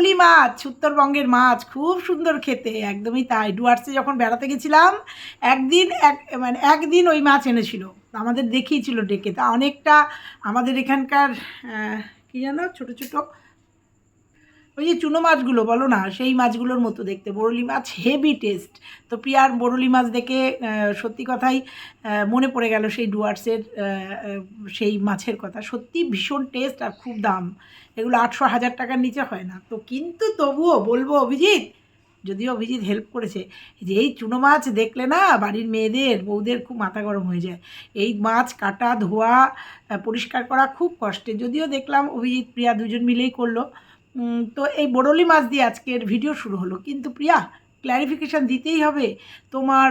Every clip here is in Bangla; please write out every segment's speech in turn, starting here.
বরলি মাছ, উত্তরবঙ্গের মাছ, খুব সুন্দর খেতে, একদমই তাই। ডুয়ার্সে যখন বেড়াতে গেছিলাম, একদিন এক মানে একদিন ওই মাছ এনেছিল, আমাদের দেখিয়েছিল ডেকে। তা অনেকটা আমাদের এখানকার কী জানো, ছোটো ছোটো, ওই যে চুনো মাছগুলো, বলো না, সেই মাছগুলোর মতো দেখতে। বরলি মাছ হেভি টেস্ট তো প্রিয়ার বরলি মাছ দেখে সত্যি কথাই মনে পড়ে গেল সেই ডুয়ার্সের সেই মাছের কথা। সত্যি ভীষণ টেস্ট আর খুব দাম। এগুলো আটশো হাজার টাকার নিচে হয় না। তো কিন্তু তবুও বলব অভিজিৎ, যদিও অভিজিৎ হেল্প করেছে যে এই চুনো মাছ দেখলে না বাড়ির মেয়েদের, বউদের খুব মাথা গরম হয়ে যায়। এই মাছ কাটা, ধোয়া পরিষ্কার করা খুব কষ্টে যদিও দেখলাম অভিজিৎ, প্রিয়া দুজন মিলেই করল। তো এই বড়লি মাছ দিয়ে আজকের ভিডিও শুরু হলো। কিন্তু প্রিয়া ক্ল্যারিফিকেশান দিতেই হবে। তোমার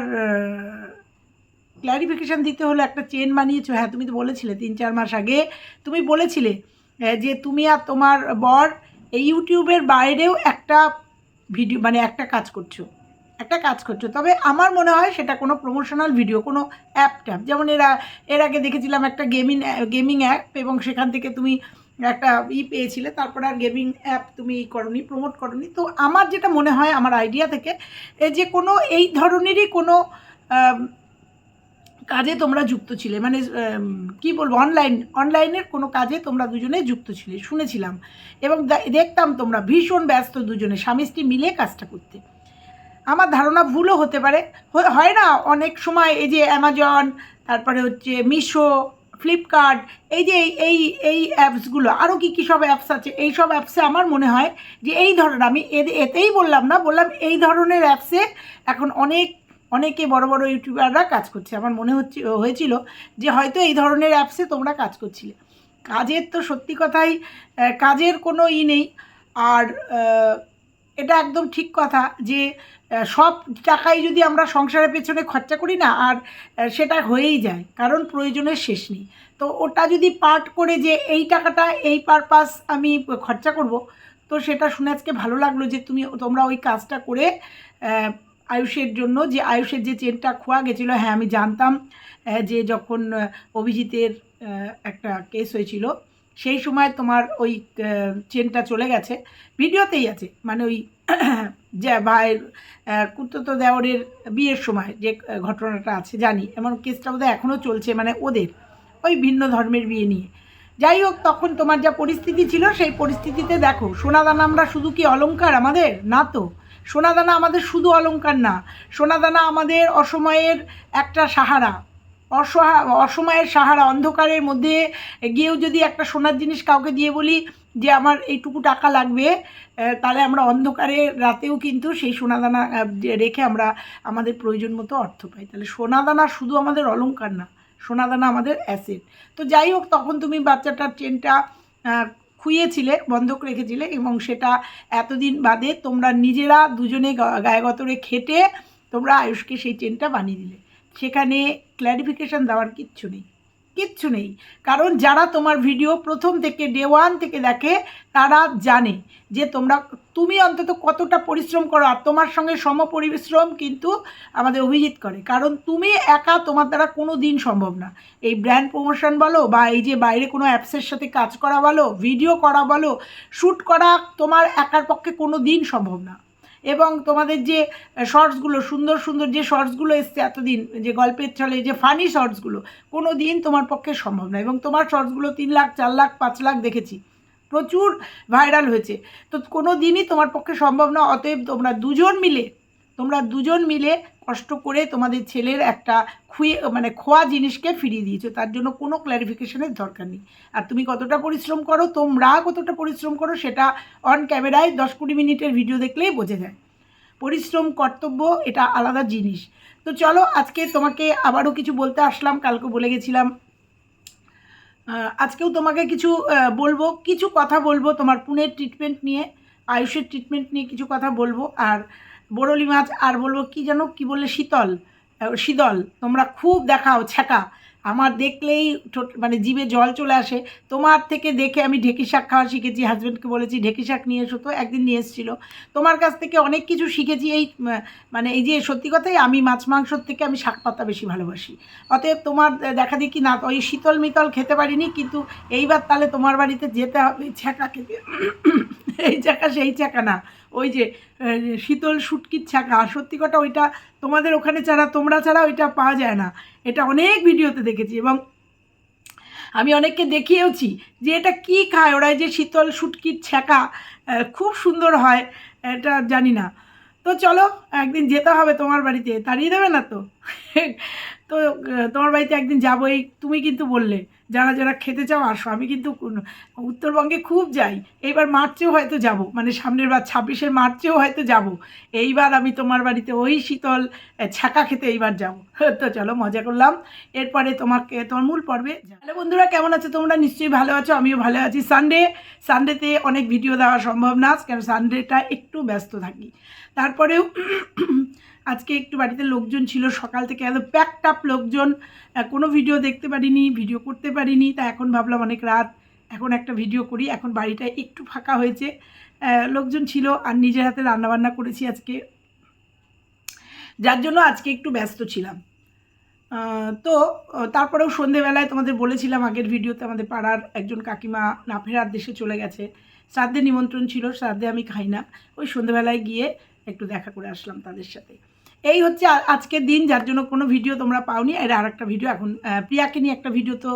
ক্ল্যারিফিকেশান দিতে হলে একটা চেন বানিয়েছো। হ্যাঁ তুমি তো বলেছিলে তিন চার মাস আগে। তুমি বলেছিলে যে তুমি আর তোমার বর এই ইউটিউবের বাইরেও একটা ভিডিও মানে একটা কাজ করছ। একটা কাজ করছ। তবে আমার মনে হয় সেটা কোনো প্রমোশনাল ভিডিও কোনো অ্যাপ ট্যাপ যেমন এরা, এর আগে দেখেছিলাম একটা গেমিং গেমিং অ্যাপ এবং সেখান থেকে তুমি একটা ই পেয়েছিলে, তারপর আর গেমিং অ্যাপ তুমি ই করনি প্রমোট করনি। তো আমার যেটা মনে হয়, আমার আইডিয়া থেকে যে কোনো, এই ধরনেরই কোনো কাজে তোমরা যুক্ত ছিলে। মানে কি বলব অনলাইন অনলাইনের কোনো কাজে তোমরা দুজনে যুক্ত ছিলে, শুনেছিলাম। এবং দেখতাম তোমরা ভীষণ ব্যস্ত দুজনে স্বামী স্ত্রী মিলে কাজটা করতে। আমার ধারণা ভুলও হতে পারে। হয়- না, অনেক সময় এই যে অ্যামাজন তারপরে হচ্ছে মিশো ফ্লিপকার্ট এই যে এই এই অ্যাপসগুলো আরও কী কী সব অ্যাপস আছে, এই সব অ্যাপসে আমার মনে হয় যে এই ধরনের, আমি এতেই বললাম না, বললাম এই ধরনের অ্যাপসে এখন অনেক অনেকে বড় বড় ইউটিউবাররা কাজ করছে। আমার মনে হচ্ছে, হয়েছিল যে হয়তো এই ধরনের অ্যাপসে তোমরা কাজ করছিলে। কাজের তো সত্যি কথাই কাজের কোনো ই নেই। আর এটা একদম ঠিক কথা যে সব টাকাই যদি আমরা সংসারের পেছনে খরচা করি না, আর সেটা হয়েই যায়। কারণ প্রয়োজনের শেষ নেই। তো ওটা যদি পার্ট করে যে এই টাকাটা, এই পারপাস আমি খরচা করব, তো সেটা শুনে আজকে ভালো লাগল যে তুমি, তোমরা ওই কাজটা করে আয়ুষের জন্য, যে আয়ুষের যে চেনটা খোয়া গেছিল হ্যাঁ আমি জানতাম যে যখন অভিজিতের একটা কেস হয়েছিল, সেই সময় তোমার ওই চেনটা চলে গেছে। ভিডিওতেই আছে মানে ওই যে ভাইয়ের কুর্ততো দেওরের বিয়ের সময় যে ঘটনাটা আছে, জানি, এমন কেসটা বোধহয় এখনও চলছে মানে ওদের, ওই ভিন্ন ধর্মের বিয়ে নিয়ে। যাই হোক, তখন তোমার যা পরিস্থিতি ছিল, সেই পরিস্থিতিতে দেখো, সোনাদানা আমরা শুধু কি অলংকার আমাদের? না তো। সোনাদানা আমাদের শুধু অলংকার না, সোনাদানা আমাদের অসময়ের একটা সাহারা। অসহা, অসময়ের সাহারা, অন্ধকারের মধ্যে গিয়েও যদি একটা সোনার জিনিস কাউকে দিয়ে বলি যে আমার এইটুকু টাকা লাগবে তাহলে আমরা অন্ধকারে রাতেও কিন্তু সেই সোনাদানা রেখে আমরা আমাদের প্রয়োজন মতো অর্থ পাই। তাহলে সোনাদানা শুধু আমাদের অলংকার না, সোনাদানা আমাদের অ্যাসেট তো যাই হোক, তখন তুমি বাচ্চাটার চেনটা খুইয়েছিলে, বন্ধক রেখেছিলে এবং সেটা এতদিন বাদে তোমরা নিজেরা দুজনে গায়ে গতরে খেটে তোমরা আয়ুষকে সেই চেনটা বানিয়ে দিলে। সেখানে ক্ল্যারিফিকেশান দেওয়ার কিচ্ছু নেই। কিচ্ছু নেই। কারণ যারা তোমার ভিডিও প্রথম থেকে ডে ওয়ান থেকে দেখে, তারা জানে যে তোমরা, তুমি অন্তত কতটা পরিশ্রম করো আর তোমার সঙ্গে সম পরিশ্রম কিন্তু আমাদের অভিজিৎ করে। কারণ তুমি একা তোমার দ্বারা কোনো দিন সম্ভব না। এই ব্র্যান্ড প্রমোশন বলো বা এই যে বাইরে কোনো অ্যাপসের সাথে কাজ করা বলো ভিডিও করা বলো শ্যুট করা তোমার একার পক্ষে কোনো দিন সম্ভব না। এবং তোমাদের যে শর্টসগুলো সুন্দর সুন্দর যে শর্টসগুলো এসছে এতদিন, যে গল্পের ছলে, যে ফানি শর্টসগুলো কোনো দিন তোমার পক্ষে সম্ভব না। এবং তোমার শর্টসগুলো তিন লাখ, চার লাখ, পাঁচ লাখ দেখেছি। প্রচুর ভাইরাল হয়েছে। তো কোনো দিনই তোমার পক্ষে সম্ভব না, অতএব তোমরা দুজন মিলে তোমরা দুজন মিলে কষ্ট করে তোমাদের ছেলের একটা খুয়ে মানে খোয়া জিনিসকে ফিরিয়ে দিয়েছ, তার জন্য কোনো ক্ল্যারিফিকেশনের দরকার নেই। আর তুমি কতটা পরিশ্রম করো, তোমরা কতটা পরিশ্রম করো, সেটা অন ক্যামেরায় দশ কুড়ি মিনিটের ভিডিও দেখলেই বোঝা যায়। পরিশ্রম, কর্তব্য, এটা আলাদা জিনিস। তো চলো, আজকে তোমাকে আবারও কিছু বলতে আসলাম, কালকে বলে গেছিলাম। আজকেও তোমাকে কিছু বলব, কিছু কথা বলব তোমার পুনের ট্রিটমেন্ট নিয়ে, আয়ুষের ট্রিটমেন্ট নিয়ে কিছু কথা বলব। আর বরলি মাছ আর বলব কি যেন, কি বললে, শীতল। শীতল, তোমরা খুব দেখাও, ছ্যাঁকা। আমার দেখলেই মানে জিভে জল চলে আসে। তোমার থেকে দেখে আমি ঢেকি শাক খাওয়া শিখেছি হাজব্যান্ডকে বলেছি, ঢেকি শাক নিয়ে এসো তো, একদিন নিয়ে এসেছিল। তোমার কাছ থেকে অনেক কিছু শিখেছি, এই মানে এই যে সত্যি কথাই আমি মাছ মাংসর থেকে আমি শাক পাতা বেশি ভালোবাসি। অতএব তোমার দেখা দেখি না, ওই শীতল মিতল খেতে পারিনি, কিন্তু এইবার তাহলে তোমার বাড়িতে যেতে হবে, ছ্যাঁকা খেতে। এই ছ্যাঁকা, সেই ছ্যাঁকা না। ওই যে শীতল শুটকির আর সত্যি কথা ওইটা তোমাদের ওখানে ছাড়া, তোমরা ছাড়া ওইটা পাওয়া যায় না। এটা অনেক ভিডিওতে দেখেছি এবং আমি অনেককে দেখিয়েওছি যে এটা কি খায়। ওরা যে শীতল শুটকির ছ্যাঁকা খুব সুন্দর হয়, এটা জানি না। তো চলো, একদিন যেতে হবে তোমার বাড়িতে। তাড়িয়ে দেবে না তো? তো তোমার বাড়িতে একদিন যাব, এই তুমি কিন্তু বললে। যারা যারা খেতে চাও আসো। আমি কিন্তু উত্তরবঙ্গে খুব যাই। এইবার মার্চেও হয়তো যাব। মানে সামনের বার ছাব্বিশের মার্চেও হয়তো যাব। এইবার আমি তোমার বাড়িতে ওই শীতল ছ্যাঁকা খেতে এইবার যাব। তো চলো, মজা করলাম। এরপরে তোমাকে, তোমার মূল পর্বে হ্যালো বন্ধুরা, কেমন আছো তোমরা? নিশ্চয়ই ভালো আছো। আমিও ভালো আছি। সানডে সানডেতে অনেক ভিডিও দেওয়া সম্ভব না। কেন সানডেটা একটু ব্যস্ত থাকি। তারপরেও আজকে একটু বাড়িতে লোকজন ছিল, সকাল থেকে এত প্যাকড আপ লোকজন। কোনো ভিডিও দেখতে পারিনি ভিডিও করতে পারিনি তা এখন ভাবলাম অনেক রাত। এখন একটা ভিডিও করি, এখন বাড়িটা একটু ফাঁকা হয়েছে। লোকজন ছিল আর নিজের হাতে রান্নাবান্না করেছি আজকে। যার জন্য আজকে একটু ব্যস্ত ছিলাম। তো, তারপরেও সন্ধেবেলায় তোমাদের বলেছিলাম আগের ভিডিওতে আমাদের পাড়ার একজন কাকিমা না ফেরার দেশে চলে গেছে। শ্রাদ্ধে নিমন্ত্রণ ছিল, শ্রাদ্ধে আমি খাই না। ওই সন্ধেবেলায় গিয়ে একটু দেখা করে আসলাম তাদের সাথে। এই হচ্ছে আজকের দিন, যার জন্য কোনো ভিডিও তোমরা পাওনি। এর আর একটা ভিডিও এখন প্রিয়াকে নিয়ে একটা ভিডিও তো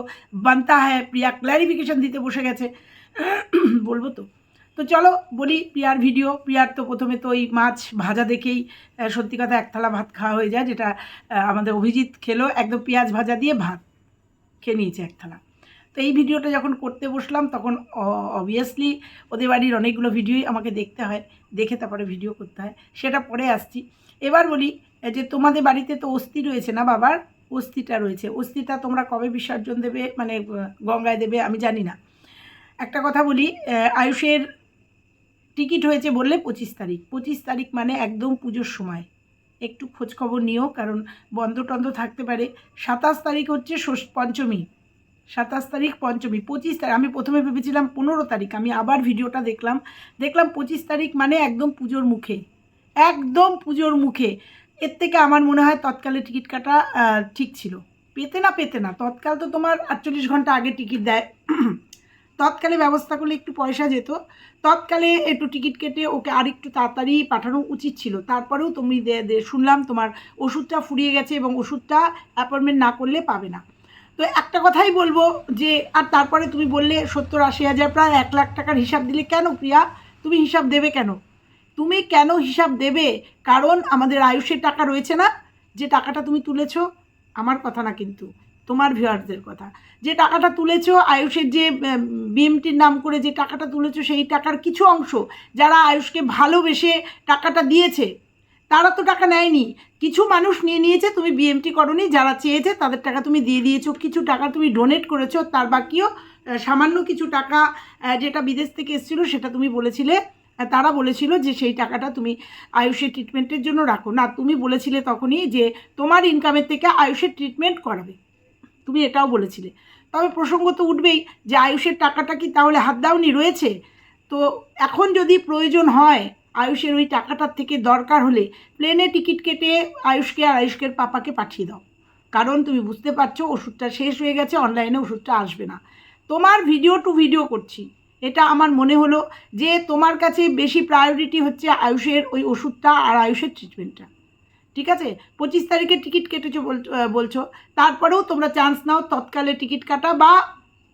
বানতা হ্যায়, প্রিয়া ক্ল্যারিফিকেশান দিতে বসে গেছে। বলব তো? তো চলো বলি প্রিয়ার ভিডিও প্রিয়ার তো প্রথমে তো ওই মাছ ভাজা দেখেই সত্যি কথা এক থালা ভাত খাওয়া হয়ে যায়, যেটা আমাদের অভিজিৎ খেলো একদম পেঁয়াজ ভাজা দিয়ে ভাত খেয়ে নিয়েছে এক থালা। তো এই ভিডিওটা যখন করতে বসলাম, তখন অবভিয়াসলি ওদের বাড়ির অনেকগুলো ভিডিওই আমাকে দেখতে হয়, দেখে তারপরে ভিডিও করতে হয়। সেটা পরে আসছি। এবার বলি যে তোমাদের বাড়িতে তো অস্থি রয়েছে না বাবার? অস্থিটা রয়েছে। অস্থিটা তোমরা কবে বিসর্জন দেবে? মানে গঙ্গায় দেবে? আমি জানি না। একটা কথা বলি আয়ুষের টিকিট হয়েছে বললে পঁচিশ তারিখ। পঁচিশ তারিখ মানে একদম পুজোর সময়। একটু খোঁজখবর নিও, কারণ বন্ধ টন্ধ থাকতে পারে। সাতাশ তারিখ হচ্ছে পঞ্চমী। সাতাশ তারিখ, পঞ্চমী। পঁচিশ তারিখ, আমি প্রথমে ভেবেছিলাম পনেরো তারিখ। আমি আবার ভিডিওটা দেখলাম। দেখলাম পঁচিশ তারিখ মানে একদম পুজোর মুখে। একদম পুজোর মুখে। এর থেকে আমার মনে হয় তৎকালে টিকিট কাটা ঠিক ছিল। পেতে না পেতে না, তৎকাল তো তোমার আটচল্লিশ ঘণ্টা আগে টিকিট দেয়। তৎকালে ব্যবস্থা করলে একটু পয়সা যেত। তৎকালে একটু টিকিট কেটে ওকে আর একটু তাড়াতাড়ি পাঠানো উচিত ছিল। তারপরেও তুমি শুনলাম তোমার ওষুধটা ফুরিয়ে গেছে এবং ওষুধটা অ্যাপয়েন্টমেন্ট না করলে পাবে না। তো একটা কথাই বলব যে, আর তারপরে তুমি বললে সত্তর আশি হাজার, প্রায় এক লাখ টাকার হিসাব দিলে কেন প্রিয়া? তুমি হিসাব দেবে কেন? তুমি কেন হিসাব দেবে? কারণ আমাদের আয়ুষের টাকা রয়েছে না? যে টাকাটা তুমি তুলেছো, আমার কথা না কিন্তু, তোমার ভিউয়ারদের কথা। যে টাকাটা তুলেছো, আয়ুষের যে বিএমটির নাম করে যে টাকাটা তুলেছো, সেই টাকার কিছু অংশ যারা আয়ুষকে ভালোবেসে টাকাটা দিয়েছে, তারা তো টাকা নেয়নি। কিছু মানুষ নিয়ে নিয়েছে, তুমি বিএমটি করনি, যারা চেয়েছে তাদের টাকা তুমি দিয়ে দিয়েছ, কিছু টাকা তুমি ডোনেট করেছ, তার বাকিও সামান্য কিছু টাকা যেটা বিদেশ থেকে এসেছিল, সেটা তুমি বলেছিলে। তারা বলেছিল যে সেই টাকাটা তুমি আয়ুষের ট্রিটমেন্টের জন্য রাখো। না, তুমি বলেছিলে তখনই যে তোমার ইনকামের থেকে আয়ুষের ট্রিটমেন্ট করাবে। তুমি এটাও বলেছিলে। তবে প্রসঙ্গ তো উঠবেই যে আয়ুষের টাকাটা কি তাহলে হাত দাওনি রয়েছে? তো এখন যদি প্রয়োজন হয় আয়ুষের ওই টাকাটার থেকে দরকার হলে প্লেনে টিকিট কেটে আয়ুষকে আর আয়ুষকের পাপাকে পাঠিয়ে দাও। কারণ তুমি বুঝতে পারছ ওষুধটা শেষ হয়ে গেছে অনলাইনে ওষুধটা আসবে না। তোমার ভিডিও টু ভিডিও করছি। এটা আমার মনে হলো যে তোমার কাছে বেশি প্রায়োরিটি হচ্ছে আয়ুষের ওই ওষুধটা আর আয়ুষের ট্রিটমেন্টটা ঠিক আছে? পঁচিশ তারিখে টিকিট কেটেছো বলছো। তারপরেও তোমরা চান্স নাও তৎকালে টিকিট কাটা বা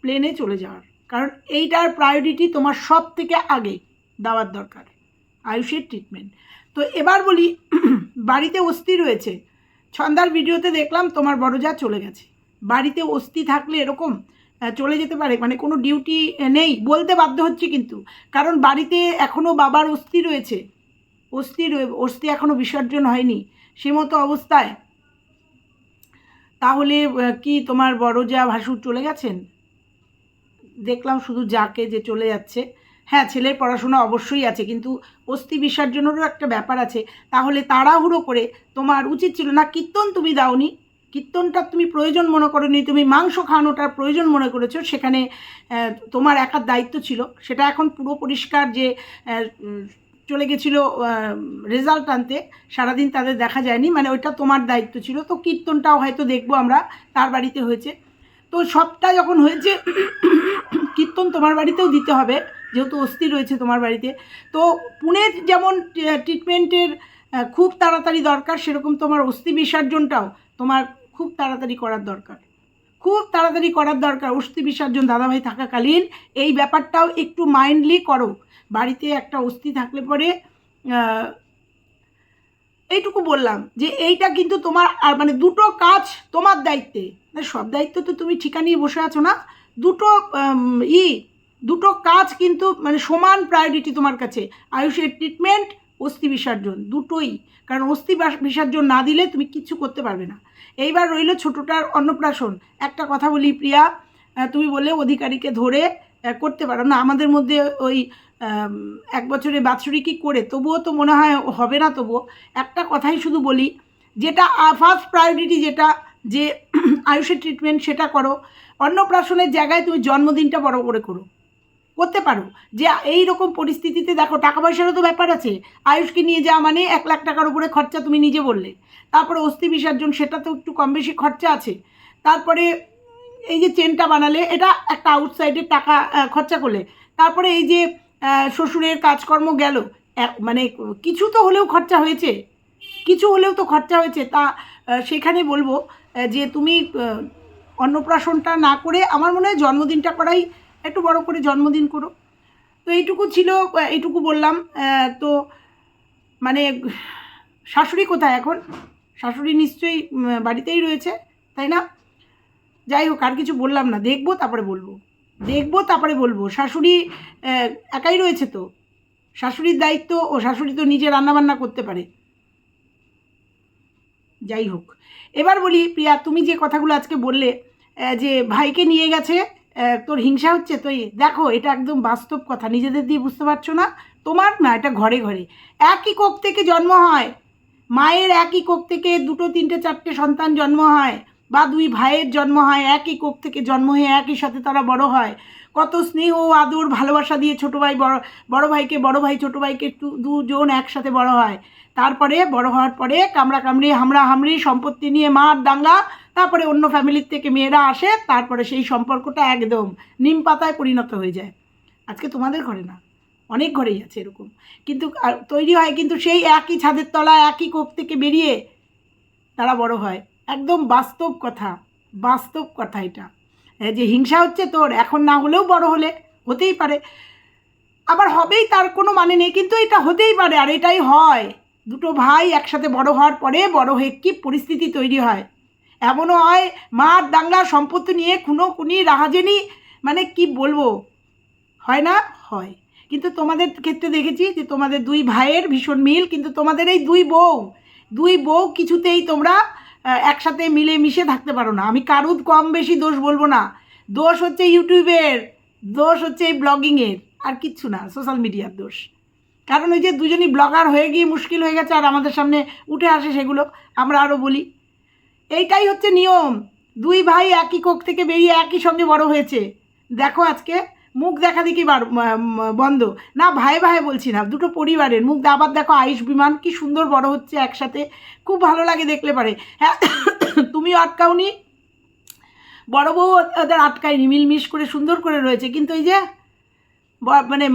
প্লেনে চলে যাওয়ার। কারণ এইটার প্রায়োরিটি তোমার সব থেকে আগে দেওয়ার দরকার, আয়ুষের ট্রিটমেন্ট তো এবার বলি, বাড়িতে অস্থি রয়েছে। ছন্দার ভিডিওতে দেখলাম তোমার বড় যা চলে গেছে। বাড়িতে অস্থি থাকলে এরকম চলে যেতে পারে মানে কোনো ডিউটি নেই, বলতে বাধ্য হচ্ছে কিন্তু। কারণ বাড়িতে এখনও বাবার অস্থি রয়েছে। অস্থি অস্থি এখনও বিসর্জন হয়নি। সে মতো অবস্থায়। তাহলে কি তোমার বড় যা ভাসুর চলে গেছেন? দেখলাম শুধু যাকে যে চলে যাচ্ছে। হ্যাঁ ছেলের পড়াশোনা অবশ্যই আছে, কিন্তু অস্থি বিসর্জনেরও একটা ব্যাপার আছে। তাহলে তাড়াহুড়ো করে তোমার উচিত ছিল না, কীর্তন তুমি দাওনি? কীর্তনটা তুমি প্রয়োজন মনে করোনি, তুমি মাংস খাওয়ানোটার প্রয়োজন মনে করেছ, সেখানে তোমার একার দায়িত্ব ছিল। সেটা এখন পুরো পরিষ্কার যে চলে গেছিল রেজাল্ট আনতে, সারাদিন তাদের দেখা যায়নি মানে ওইটা তোমার দায়িত্ব ছিল। তো কীর্তনটাও হয়তো দেখব আমরা, তার বাড়িতে হয়েছে। তো সবটা যখন হয়েছে, কীর্তন তোমার বাড়িতেও দিতে হবে, যেহেতু অস্থি রয়েছে তোমার বাড়িতে। তো পুনের যেমন ট্রিটমেন্টের খুব তাড়াতাড়ি দরকার, সেরকম তোমার অস্থি বিসর্জনটাও তোমার খুব তাড়াতাড়ি করার দরকার। খুব তাড়াতাড়ি করার দরকার। অস্থি বিসর্জন দাদাভাই থাকাকালীন এই ব্যাপারটাও একটু মাইন্ডলি করো। বাড়িতে একটা অস্থি থাকলে পরে এইটুকু বললাম যে এইটা কিন্তু তোমার, আর মানে দুটো কাজ তোমার দায়িত্বে। না সব দায়িত্ব তো তুমি ঠিকা নিয়ে বসে আছো না। দুটো ই, দুটো কাজ কিন্তু মানে সমান প্রায়োরিটি তোমার কাছে। আয়ুষের ট্রিটমেন্ট অস্থি বিসর্জন, দুটোই। কারণ অস্থি বিসর্জন না দিলে তুমি কিচ্ছু করতে পারবে না। এইবার রইল ছোটোটার অন্নপ্রাশন। একটা কথা বলি প্রিয়া তুমি বলে অধিকারীকে ধরে করতে পারো না। আমাদের মধ্যে ওই এক বছরে বাৎসরিকই করে? তবুও তো মনে হয় হবে না তবুও। একটা কথাই শুধু বলি, যেটা ফার্স্ট প্রায়োরিটি যেটা, যে, আয়ুষের ট্রিটমেন্ট সেটা করো। অন্নপ্রাশনের জায়গায় তুমি জন্মদিনটা বড় করে করো। করতে পারো। যে এই রকম পরিস্থিতিতে দেখো টাকা পয়সারও তো ব্যাপার আছে। আয়ুষকে নিয়ে যাওয়া মানে এক লাখ টাকার উপরে খরচা তুমি নিজে বললে। তারপরে অস্থি বিসর্জন, সেটা তো একটু কম বেশি খরচা আছে। তারপরে এই যে চেনটা বানালে, এটা একটা আউটসাইডের টাকা খরচা করলে। তারপরে এই যে শ্বশুরের কাজকর্ম গেল মানে কিছু তো হলেও খরচা হয়েছে। কিছু হলেও তো খরচা হয়েছে। তা সেখানে বলব যে তুমি অন্নপ্রাশনটা না করে আমার মনে হয় জন্মদিনটা করাই একটু বড় করে জন্মদিন করো। তো এইটুকু ছিল, এইটুকু বললাম। তো মানে শাশুড়ি কোথায় এখন? শাশুড়ি নিশ্চয়ই বাড়িতেই রয়েছে, তাই না? যাই হোক, আর কিছু বললাম না। দেখব, তারপরে বলব। দেখব, তারপরে বলব। শাশুড়ি একাই রয়েছে তো। শাশুড়ির দায়িত্ব, ও শাশুড়ি তো নিজে রান্নাবান্না করতে পারে। যাই হোক। এবার বলি, প্রিয়া, তুমি যে কথাগুলো আজকে বললে যে ভাইকে নিয়ে গেছে তোর হিংসা হচ্ছে তো দেখো, এটা একদম বাস্তব কথা, নিজেদের দিয়ে বুঝতে পারছ না? তোমার না, এটা ঘরে ঘরে। একই কোপ থেকে জন্ম হয়। মায়ের একই কোপ থেকে দুটো, তিনটে, চারটে সন্তান জন্ম হয় বা দুই ভাইয়ের জন্ম হয়, একই কোপ থেকে জন্ম হয়ে একই সাথে তারা বড় হয়। কত স্নেহ, আদর, ভালোবাসা দিয়ে ছোটো ভাই, বড় বড় ভাইকে, বড় ভাই, ছোটো ভাইকে দুজন একসাথে বড় হয়। তারপরে বড় হওয়ার পরে কামড়া কামড়ি, হামড়া হামড়ি, সম্পত্তি নিয়ে মার দাঙ্গা, তারপরে অন্য ফ্যামিলির থেকে মেয়েরা আসে, তারপরে সেই সম্পর্কটা একদম নিম পাতায় পরিণত হয়ে যায়। আজকে তোমাদের ঘরে না, অনেক ঘরেই আছে এরকম। কিন্তু তৈরি হয় কিন্তু সেই একই ছাদের তলায়, একই কোপ থেকে বেরিয়ে তারা বড় হয়। একদম বাস্তব কথা বাস্তব কথা এটা। যে হিংসা হচ্ছে তোর, এখন না হলেও বড় হলে হতেই পারে। আবার হবেই তার কোনো মানে নেই, কিন্তু এটা হতেই পারে আর এটাই হয়। দুটো ভাই একসাথে বড় হওয়ার পরে বড় হয়ে কি পরিস্থিতি তৈরি হয়? এমনও হয় মার দাঙ্গা সম্পত্তি নিয়ে খুনো, খুনি, রাহাজেনি মানে কি বলব? হয় না? হয়। কিন্তু তোমাদের ক্ষেত্রে দেখেছি যে তোমাদের দুই ভাইয়ের ভীষণ মিল, কিন্তু তোমাদের এই দুই বউ দুই বউ কিছুতেই তোমরা একসাথে মিলে মিশে থাকতে পারো না। আমি কারুর কম বেশি দোষ বলব না। দোষ হচ্ছে ইউটিউবের, দোষ হচ্ছে এই ব্লগিংয়ের, আর কিচ্ছু না, সোশ্যাল মিডিয়ার দোষ। কারণ ওই যে দুজনই ব্লগার হয়ে গিয়ে মুশকিল হয়ে গেছে আর আমাদের সামনে উঠে আসে সেগুলো, আমরা আরও বলি। এইটাই হচ্ছে নিয়ম। দুই ভাই একই কোক থেকে বেরিয়ে একই সঙ্গে বড় হয়েছে। দেখো আজকে, মুখ দেখা দেখি বন্ধ। না, ভাই ভাই বলছি না, দুটো পরিবারের। মুখ আবার দেখো আয়ুষ বিমান, কি সুন্দর বড় হচ্ছে একসাথে। খুব ভালো লাগে দেখলে পারে। হ্যাঁ তুমিও আটকাওনি। বড় বউ ওদের আটকায়নি, মিলমিশ করে সুন্দর করে রয়েছে। কিন্তু এই যে মানে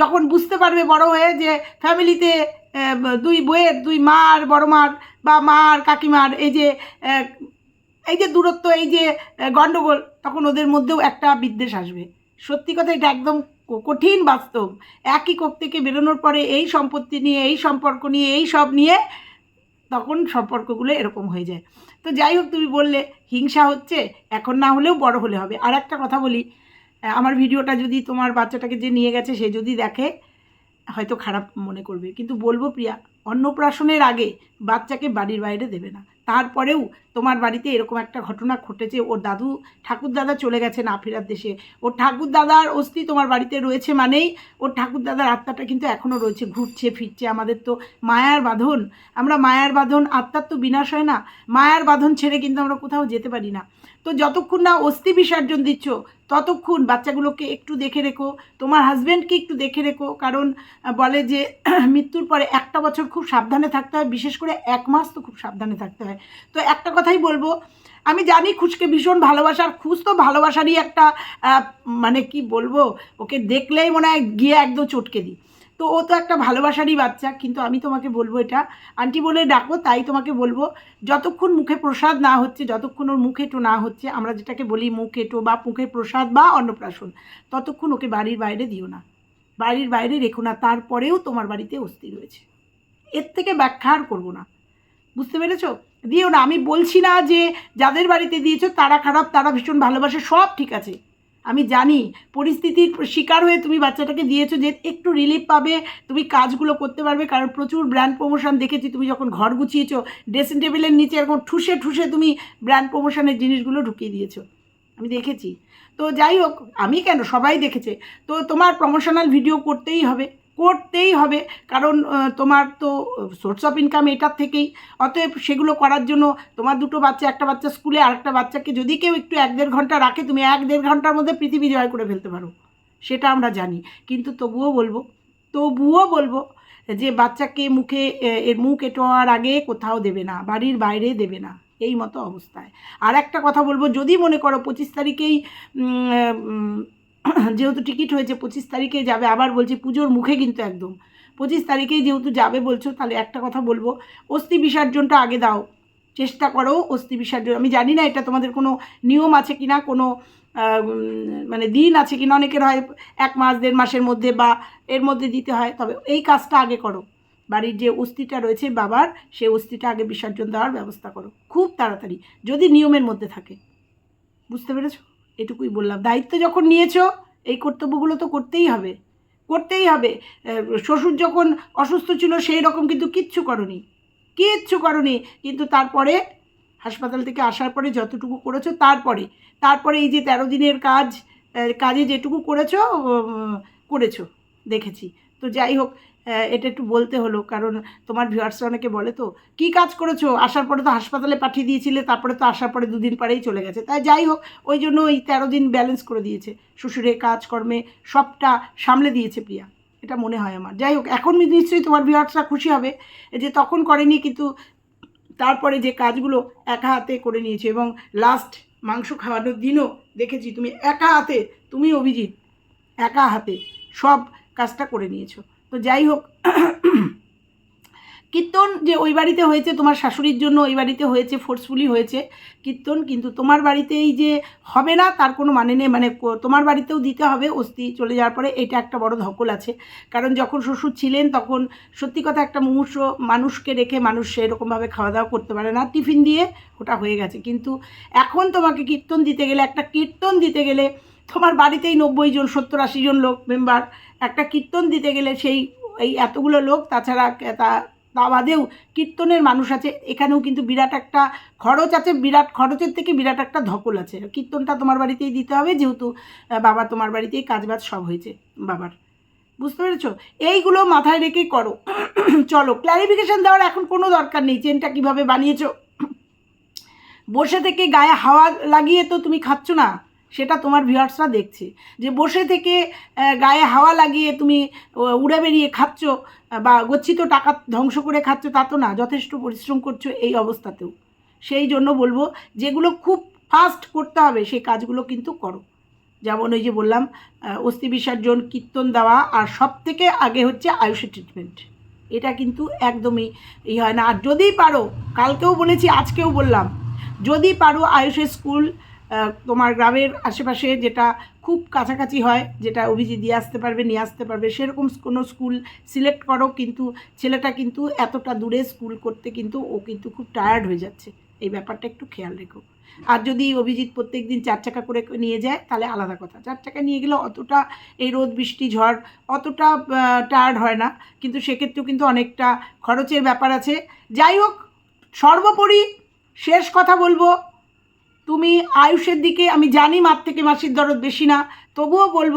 যখন বুঝতে পারবে বড় হয়ে যে ফ্যামিলিতে দুই বইয়ের দুই মার বড় মার বা মার কাকিমার এই যে এই যে দূরত্ব, এই যে গণ্ডগোল তখন ওদের মধ্যেও একটা বিদ্বেষ আসবে। সত্যি কথা, এটা একদম কঠিন বাস্তব। একই কোপ থেকে বেরোনোর পরে এই সম্পত্তি নিয়ে, এই সম্পর্ক নিয়ে, এই সব নিয়ে তখন সম্পর্কগুলো এরকম হয়ে যায়। তো যাই হোক, তুমি বললে, হিংসা হচ্ছে, এখন না হলেও বড় হলে হবে। আর একটা কথা বলি আমার ভিডিওটা যদি তোমার বাচ্চাটাকে যে নিয়ে গেছে, সে যদি দেখে, হয়তো খারাপ মনে করবে। কিন্তু বলব প্রিয়া, অন্নপ্রাশনের আগে বাচ্চাকে বাড়ির বাইরে দেবে না। তারপরেও তোমার বাড়িতে এরকম একটা ঘটনা ঘটেছে, ওর দাদু ঠাকুর দাদা চলে গেছে না ফেরার দেশে। ওর ঠাকুর দাদার অস্থি তোমার বাড়িতে রয়েছে মানেই, ওর ঠাকুর দাদার আত্মাটা কিন্তু এখনও রয়েছে, ঘুরছে, ফিরছে আমাদের তো মায়ার বাঁধন। আমরা মায়ার বাঁধন, আত্মার তো বিনাশ হয় না। মায়ার বাঁধন ছেড়ে কিন্তু আমরা কোথাও যেতে পারি না। তো যতক্ষণ না অস্থি বিসর্জন দিচ্ছ ততক্ষণ বাচ্চাগুলোকে একটু দেখে রেখো। তোমার হাজব্যান্ডকে একটু দেখে রেখো। কারণ বলে যে, মৃত্যুর পরে একটা বছর খুব সাবধানে থাকতে হয়। বিশেষ করে এক মাস তো খুব সাবধানে থাকতে হয়। তো একটা কথাই বলব, আমি জানি খুশকে ভীষণ ভালোবাসার, খুশ তো ভালোবাসারই একটা মানে কি বলব, ওকে দেখলেই মনে হয় গিয়ে একদম চটকে দিই। তো ও তো একটা ভালোবাসারই বাচ্চা, কিন্তু আমি তোমাকে বলব এটা। আন্টি বলে ডাকো, তাই তোমাকে বলব, যতক্ষণ মুখে প্রসাদ না হচ্ছে, যতক্ষণ ওর মুখে এঁটো না হচ্ছে, আমরা যেটাকে বলি মুখ এঁটো বা মুখে প্রসাদ বা অন্নপ্রাশন, ততক্ষণ ওকে বাড়ির বাইরে দিও না। বাড়ির বাইরে রেখো না, তারপরেও তোমার বাড়িতে অস্থি রয়েছে। এর থেকে ব্যাখ্যা আর করব না। বুঝতে পেরেছ? দিও না, আমি বলছি না যে যাদের বাড়িতে দিয়েছ, তারা খারাপ, তারা ভীষণ ভালোবাসে, সব ঠিক আছে। আমি জানি পরিস্থিতির শিকার হয়ে তুমি বাচ্চাটাকে দিয়েছ যে একটু রিলিফ পাবে, তুমি কাজগুলো করতে পারবে, কারণ প্রচুর ব্র্যান্ড প্রমোশন দেখেছি, তুমি যখন ঘর গুছিয়েছো ড্রেসিং টেবিলের নিচে এরকম ঠুসে ঠুসে তুমি ব্র্যান্ড প্রমোশনের জিনিসগুলো ঢুকিয়ে দিয়েছ। আমি দেখেছি। তো যাই হোক, আমি কেন? সবাই দেখেছে। তো তোমার প্রমোশনাল ভিডিও করতেই হবে। করতেই হবে। কারণ তোমার তো সোর্স অফ ইনকাম এটার থেকেই। অতএব সেগুলো করার জন্য তোমার দুটো বাচ্চা, একটা বাচ্চা স্কুলে আর একটা বাচ্চাকে যদি কেউ একটু এক দেড় ঘণ্টা রাখে, তুমি এক দেড় ঘণ্টার মধ্যে পৃথিবী জয় করে ফেলতে পারো। সেটা আমরা জানি। কিন্তু তবুও বলব তবুও বলব যে বাচ্চাকে মুখে এর মুখ এঁটোয়ার আগে কোথাও দেবে না, বাড়ির বাইরে দেবে না। এই মতো অবস্থায়। আর একটা কথা বলব, যদি মনে করো পঁচিশ তারিখেই যেহেতু টিকিট হয়েছে, পঁচিশ তারিখে যাবে। আবার বলছি পুজোর মুখে কিন্তু একদম। পঁচিশ তারিখেই যেহেতু যাবে বলছো, তাহলে একটা কথা বলব। অস্থি বিসর্জনটা আগে দাও। চেষ্টা করো অস্থি বিসর্জন। আমি জানি না এটা তোমাদের কোনো নিয়ম আছে কিনা, কোনো মানে দিন আছে কিনা। অনেকের হয় এক মাস, দেড় মাসের মধ্যে বা এর মধ্যে দিতে হয়। তবে এই কাজটা আগে করো। বাড়ির যে অস্থিটা রয়েছে বাবার সেই অস্থিটা আগে বিসর্জন দেওয়ার ব্যবস্থা করো। খুব তাড়াতাড়ি, যদি নিয়মের মধ্যে থাকে। বুঝতে পেরেছ? এটুকুই বললাম। দায়িত্ব যখন নিয়েছো, এই কর্তব্যগুলো তো করতেই হবে। করতেই হবে। শ্বশুর যখন অসুস্থ ছিল, সেই রকম কিন্তু কিচ্ছু করনি। কিচ্ছু করনি। কিন্তু তারপরে, হাসপাতাল থেকে আসার পরে যতটুকু করেছ, তারপরে। তারপরে এই যে তেরো দিনের কাজ কাজে যেটুকু করেছ করেছ, দেখেছি। তো যাই হোক এটা একটু বলতে হলো, কারণ তোমার ভিউয়ার্সরা অনেকে বলে তো, কি কাজ করেছ? আসার পরে তো হাসপাতালে পাঠিয়ে দিয়েছিলে, তারপরে তো আসার পরে দুদিন পরেই চলে গেছে। তাই যাই হোক, ওই জন্য ওই তেরো দিন ব্যালেন্স করে দিয়েছে। শ্বশুরের কাজকর্মে সবটা সামলে দিয়েছে প্রিয়া, এটা মনে হয় আমার। যাই হোক, এখন নিশ্চয়ই তোমার ভিউয়ার্সরা খুশি হবে যে তখন করেনি, কিন্তু তারপরে যে কাজগুলো একা হাতে করে নিয়েছে এবং লাস্ট মাংস খাওয়ানোর দিনও দেখেছি, তুমি একা হাতে, তুমি অভিজিৎ, একা হাতে সব কাজটা করে নিয়েছো। তো যাই হোক, কীর্তন যে ওই বাড়িতে হয়েছে, তোমার শাশুড়ির জন্য ওই বাড়িতে হয়েছে ফোর্সফুলি হয়েছে কীর্তন, কিন্তু তোমার বাড়িতেই যে হবে না, তার কোনো মানে নেই। মানে তোমার বাড়িতেও দিতে হবে, অস্থি চলে যাওয়ার পরে এটা একটা বড় ধকল আছে। কারণ যখন শ্বশুর ছিলেন, তখন সত্যি কথা একটা মুমূর্ষ মানুষকে রেখে মানুষ সেরকমভাবে খাওয়া দাওয়া করতে পারে না। টিফিন দিয়ে ওটা হয়ে গেছে। কিন্তু এখন তোমাকে কীর্তন দিতে গেলে, একটা কীর্তন দিতে গেলে তোমার বাড়িতেই নব্বই জন, সত্তর আশি জন লোক মেম্বার একটা কীর্তন দিতে গেলে সেই, এই এতগুলো লোক, তাছাড়া তা তা বাদেও কীর্তনের মানুষ আছে। এখানেও কিন্তু বিরাট একটা খরচ আছে, বিরাট খরচের থেকে বিরাট একটা ধকল আছে। কীর্তনটা তোমার বাড়িতেই দিতে হবে, যেহেতু বাবা তোমার বাড়িতেই কাজবাজ সব হয়েছে, বাবার। বুঝতে পেরেছ? এইগুলো মাথায় রেখে করো। চলো ক্ল্যারিফিকেশন দেওয়ার এখন কোনো দরকার নেই। চেনটা কীভাবে বানিয়েছো? বসে থেকে গায়ে হাওয়া লাগিয়ে তো তুমি খাচ্ছ না। সেটা তোমার ভিউয়ার্সরা দেখছে। যে বসে থেকে গায়ে হাওয়া লাগিয়ে তুমি উড়ে বেরিয়ে খাচ্ছ বা গচ্ছিত টাকা ধ্বংস করে খাচ্ছ, তা তো না, যথেষ্ট পরিশ্রম করছ এই অবস্থাতেও। সেই জন্য বলব, যেগুলো খুব ফাস্ট করতে হবে, সেই কাজগুলো কিন্তু করো। যেমন ওই যে বললাম অস্থি বিসর্জন, কীর্তন দেওয়া, আর সব থেকে আগে হচ্ছে আয়ুষের ট্রিটমেন্ট এটা কিন্তু একদমই এই হয় না। আর যদি পারো, কালকেও বলেছি, আজকেও বললাম, যদি পারো আয়ুষের স্কুল তোমার গ্রামের আশেপাশে যেটা খুব কাছাকাছি হয়, যেটা অভিজিৎ দিয়ে আসতে পারবে নিয়ে আসতে পারবে, সেরকম কোনো স্কুল সিলেক্ট করো, কিন্তু ছেলেটা কিন্তু এতটা দূরে স্কুল করতে কিন্তু ও কিন্তু খুব টায়ার্ড হয়ে যাচ্ছে। এই ব্যাপারটা একটু খেয়াল রেখো। আর যদি অভিজিৎ প্রত্যেক দিন চার চাকা করে নিয়ে যায়, তাহলে আলাদা কথা। চার চাকা নিয়ে গেলে অতটা এই রোদ, বৃষ্টি, ঝড় অতটা টায়ার্ড হয় না, কিন্তু সেক্ষেত্রেও কিন্তু অনেকটা খরচের ব্যাপার আছে। যাই হোক, সর্বোপরি শেষ কথা বলব। তুমি আয়ুষের দিকে, আমি জানি মার থেকে মাসির দরদ বেশি না, তবুও বলব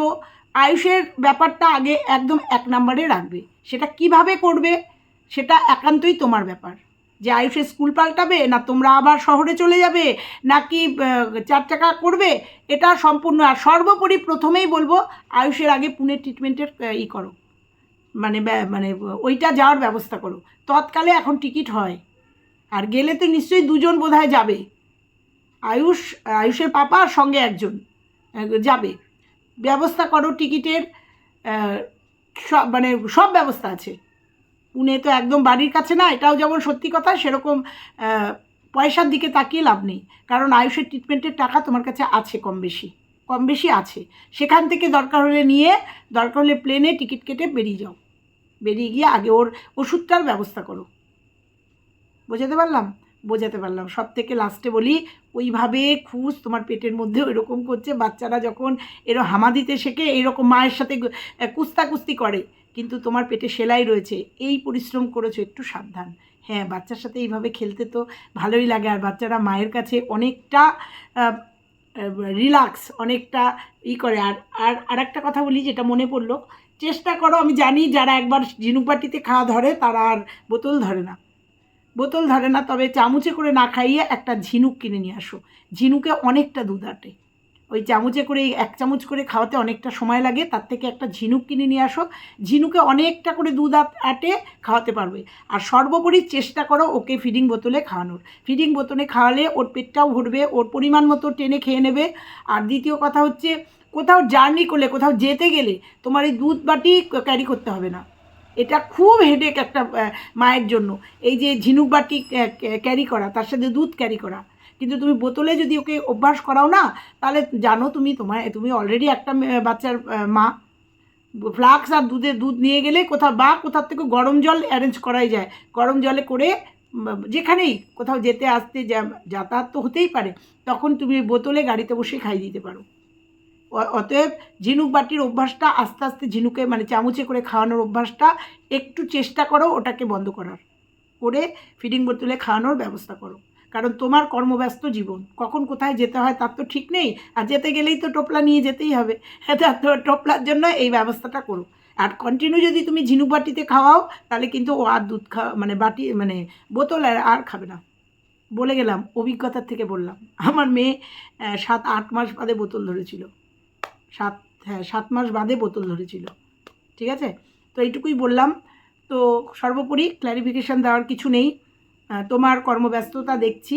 আয়ুষের ব্যাপারটা আগে একদম এক নম্বরে রাখবে। সেটা কীভাবে করবে, সেটা একান্তই তোমার ব্যাপার। যে আয়ুষের স্কুল পাল্টাবে, না তোমরা আবার শহরে চলে যাবে, নাকি চার চাকা করবে, এটা সম্পূর্ণ আর সর্বোপরি প্রথমেই বলব আয়ুষের আগে পুনে ট্রিটমেন্টের ই করো। মানে মানে ওইটা যাওয়ার ব্যবস্থা করো। তৎকালে এখন টিকিট হয়। আর গেলে তো নিশ্চয়ই দুজন বোধহয় যাবে। আয়ুষ, আয়ুষের পাপা সঙ্গে একজন যাবে। ব্যবস্থা করো টিকিটের সব মানে সব ব্যবস্থা আছে। পুনে তো একদম বাড়ির কাছে না, এটাও যেমন সত্যি কথা, সেরকম পয়সার দিকে তাকিয়ে লাভ নেই। কারণ আয়ুষের ট্রিটমেন্টের টাকা তোমার কাছে আছে কম বেশি কম বেশি আছে। সেখান থেকে দরকার হলে নিয়ে, দরকার হলে প্লেনে টিকিট কেটে বেরিয়ে যাও। বেরিয়ে গিয়ে আগে ওর ওষুধটার ব্যবস্থা করো। বোঝাতে পারলাম? বোঝাতে পারলাম। সব থেকে লাস্টে বলি, ওইভাবে খুশ তোমার পেটের মধ্যে ওইরকম করছে, বাচ্চারা যখন এরকম হামা দিতে শেখে, এইরকম মায়ের সাথে কুস্তাকুস্তি করে। কিন্তু তোমার পেটে সেলাই রয়েছে, এই পরিশ্রম করেছ, একটু সাবধান। হ্যাঁ বাচ্চার সাথে এইভাবে খেলতে তো ভালোই লাগে। আর বাচ্চারা মায়ের কাছে অনেকটা রিল্যাক্স অনেকটা ই করে। আর আর আর একটা কথা বলি যেটা মনে পড়ল, চেষ্টা করো, আমি জানি যারা একবার ঝিনুক বাটিতে খাওয়া ধরে, তারা আর বোতল ধরে না। বোতল ধরে না, তবে চামচে করে না খাইয়ে একটা ঝিনুক কিনে নিয়ে আসো। ঝিনুকে অনেকটা দুধ আটে। ওই চামচে করে, এক চামচ করে খাওয়াতে অনেকটা সময় লাগে, তার থেকে একটা ঝিনুক কিনে নিয়ে আসো। ঝিনুকে অনেকটা করে দুধ আট- খাওয়াতে পারবে। আর সর্বোপরি চেষ্টা করো ওকে ফিডিং বোতলে খাওয়ানোর। ফিডিং বোতলে খাওয়ালে ওর পেটটাও ভরবে, ওর পরিমাণ মতো টেনে খেয়ে নেবে। আর দ্বিতীয় কথা হচ্ছে, কোথাও জার্নি করলে, কোথাও যেতে গেলে তোমার এই দুধ বাটি ক্যারি করতে হবে না। এটা খুব হেডেক একটা মায়ের জন্য। এই যে ঝিনুক বাটি ক্যারি করা, তার সাথে দুধ ক্যারি করা। কিন্তু তুমি বোতলে যদি ওকে অভ্যাস করাও না, তাহলে জানো তুমি তোমার, তুমি অলরেডি একটা বাচ্চার মা। ফ্লাক্স আর দুধে, দুধ নিয়ে গেলে কোথাও বা কোথার থেকে গরম জল অ্যারেঞ্জ করাই যায়। গরম জলে করে যেখানেই কোথাও যেতে, আসতে যাতায়াত তো হতেই পারে, তখন তুমি বোতলে গাড়িতে বসে খাই দিতে পারো। অতএব ঝিনুক বাটির অভ্যাসটা আস্তে আস্তে ঝিনুকে মানে চামচে করে খাওয়ানোর অভ্যাসটা একটু চেষ্টা করো ওটাকে বন্ধ করার। করে ফিডিং বোতলে খাওয়ানোর ব্যবস্থা করো। কারণ তোমার কর্মব্যস্ত জীবন। কখন কোথায় যেতে হয় তার তো ঠিক নেই। আর যেতে গেলেই তো টোপলা নিয়ে যেতেই হবে। হ্যাঁ তো টোপলার জন্য এই ব্যবস্থাটা করো। আর কন্টিনিউ যদি তুমি ঝিনুক বাটিতে খাওয়াও, তাহলে কিন্তু ও আর দুধ খাওয়া মানে বাটি মানে বোতল আর খাবে না। বলে গেলাম, অভিজ্ঞতার থেকে বললাম। আমার মেয়ে সাত আট মাস বাদে বোতল ধরেছিল। সাত হ্যাঁ সাত মাস বাদে বোতল ধরেছিল। ঠিক আছে? তো এইটুকুই বললাম। তো সর্বোপরি ক্ল্যারিফিকেশান দেওয়ার কিছু নেই। তোমার কর্মব্যস্ততা দেখছি।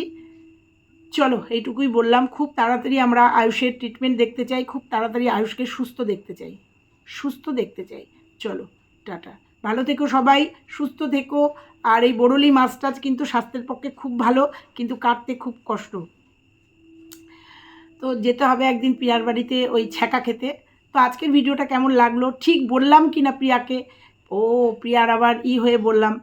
চলো, এইটুকুই বললাম। খুব তাড়াতাড়ি আমরা আয়ুষের ট্রিটমেন্ট দেখতে চাই। খুব তাড়াতাড়ি আয়ুষকে সুস্থ দেখতে চাই। সুস্থ দেখতে চাই। চলো, টাটা। ভালো থেকো সবাই, সুস্থ থেকো। আর এই বরলি মাছ টাছ কিন্তু স্বাস্থ্যের পক্ষে খুব ভালো, কিন্তু কাটতে খুব কষ্ট। তো যেতে হবে একদিন প্রিয়ার বাড়িতে ওই ছ্যাঁকা খেতে। তো আজকের ভিডিওটা কেমন লাগল? ঠিক বললাম কি না প্রিয়াকে? ও, প্রিয়ার আবার ই হয়ে বললাম